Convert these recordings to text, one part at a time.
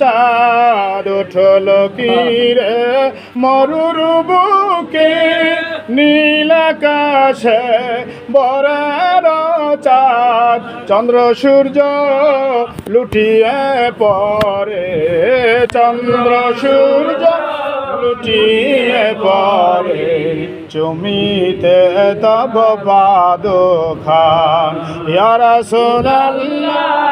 চাঁদ উঠল কিরে? মরুর বুকে নীলাকাশে বরের চাঁদ। চন্দ্র, সূর্য লুটিয়ে পরে চন্দ্র, সূর্য লুটিয়ে পরে চুমিতে তব পাদ খান ইয়ারা সোনাল্লাহ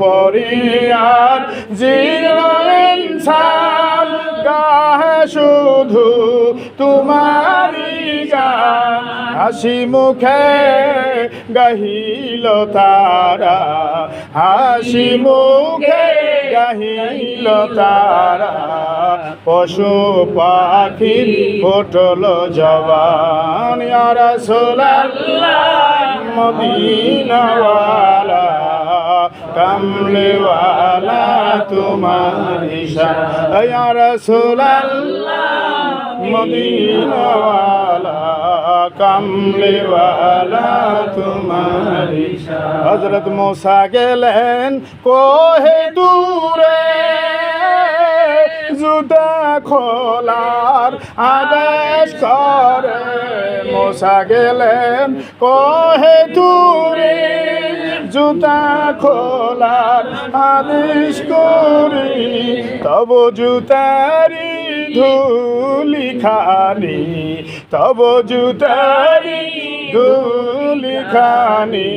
পরে আর জিনয়ন সান গাহে শুধু তোমারি গান। হাসি মুখে গাহিল তারা, হাসি মুখে গাহিল তারা। পশু পাখির ফোটল জবান ইয়ারা সোলাল্লাহ মদিনাওয়ালা। কামলেওয়ালা তোমার ইয়ারা সোলাল্লাহ মদিনাওয়ালা কামলেওয়ালা তোমার হজরত মোসা গেলেন কোহে দূরে, জুতা খোলার আদেশ করে। মোসা গেলেন কোহে দূরে জুতা খোলার আদেশ করি, তব জুতারি ধুলি খানি, তব জুতারি ধুলি খানি,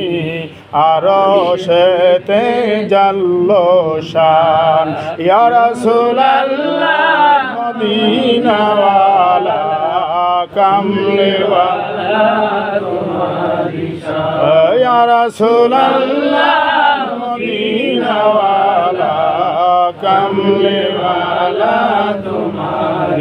আর সেতে জাল্ল শান। ইয়ারা সোলাল্লাহ মদিনাওয়ালা কামলেওয়ালা ইয়ারা মদিনাওয়ালা কামলেওয়ালা তোমার